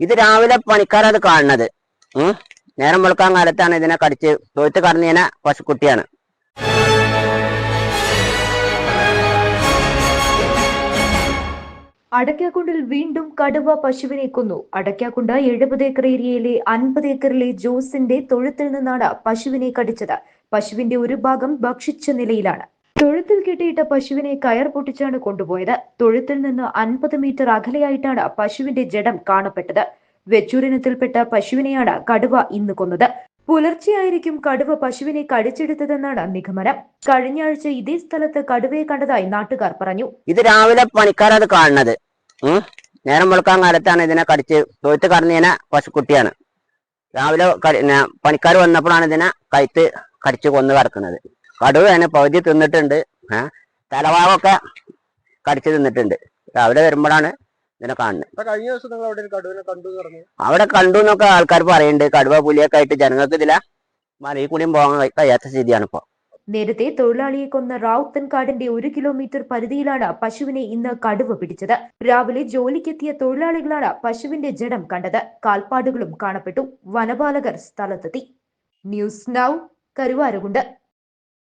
ഇത് രാവിലെ പണിക്കാരത് കാണുന്നത്. ഉം? നേരം വെളുക്കാൻ കാലത്താണ് ഇതിനെ കടിച്ച് തൊഴുത്ത് കടന്നതിനെ പശുക്കുട്ടിയാണ് അടയ്ക്കാക്കുണ്ടിൽ വീണ്ടും കടുവ പശുവിനെ കൊന്നു. അടയ്ക്കാക്കുണ്ട് എഴുപത് ഏക്കർ ഏരിയയിലെ അൻപത് ഏക്കറിലെ ജോസിന്റെ തൊഴുത്തിൽ നിന്നാണ് പശുവിനെ കടിച്ചത്. പശുവിന്റെ ഒരു ഭാഗം ഭക്ഷിച്ച നിലയിലാണ്. തൊഴുത്തിൽ കെട്ടിയിട്ട പശുവിനെ കയർ പൊട്ടിച്ചാണ് കൊണ്ടുപോയത്. തൊഴുത്തിൽ നിന്ന് അൻപത് മീറ്റർ അകലെയായിട്ടാണ് പശുവിന്റെ ജഡം കാണപ്പെട്ടത്. വെച്ചൂരിനത്തിൽപ്പെട്ട പശുവിനെയാണ് കടുവ ഇന്ന് കൊന്നത്. പുലർച്ചെയായിരിക്കും കടുവ പശുവിനെ കടിച്ചെടുത്തതെന്നാണ് നിഗമനം. കഴിഞ്ഞ ആഴ്ച ഇതേ സ്ഥലത്ത് കടുവയെ കണ്ടതായി നാട്ടുകാർ പറഞ്ഞു. ഇത് രാവിലെ പണിക്കാരത് കാണുന്നത്. നേരം വെളുക്കാൻ കാലത്താണ് ഇതിനെ കടിച്ച് തൊഴുത്ത് കടന്നതിനെ പശുക്കുട്ടിയാണ് രാവിലെ പണിക്കാർ വന്നപ്പോഴാണ് ഇതിനെ കഴുത്ത് കടിച്ച് കൊന്നു കിടക്കുന്നത്. കടുവയാണ് പകുതി തിന്നിട്ടുണ്ട്. ഏഹ് തലഭാഗമൊക്കെ കടിച്ചു തിന്നിട്ടുണ്ട്. രാവിലെ വരുമ്പോഴാണ് ഇതിനെ കാണുന്നത്. കഴിഞ്ഞ ദിവസം നിങ്ങൾ അവിടെ കടുവനെ കണ്ടു പറഞ്ഞു? അവിടെ കണ്ടു എന്നൊക്കെ ആൾക്കാർ പറയുന്നുണ്ട്. കടുവ പുലിയൊക്കെ ആയിട്ട് ജനങ്ങൾക്ക് ഇതില മലയിൽ കൂടിയും പോകാൻ കഴി- കഴിയാത്ത സ്ഥിതിയാണ് ഇപ്പൊ. നേരത്തെ തൊഴിലാളിയെ കൊന്ന റാവുത്തൻകാടിന്റെ ഒരു കിലോമീറ്റർ പരിധിയിലാണ് പശുവിനെ ഇന്ന് കടുവ പിടിച്ചത്. രാവിലെ ജോലിക്കെത്തിയ തൊഴിലാളികളാണ് പശുവിന്റെ ജഡം കണ്ടത്. കാൽപ്പാടുകളും കാണപ്പെട്ടു. വനപാലകർ സ്ഥലത്തെത്തി. News now Karuvarakundu.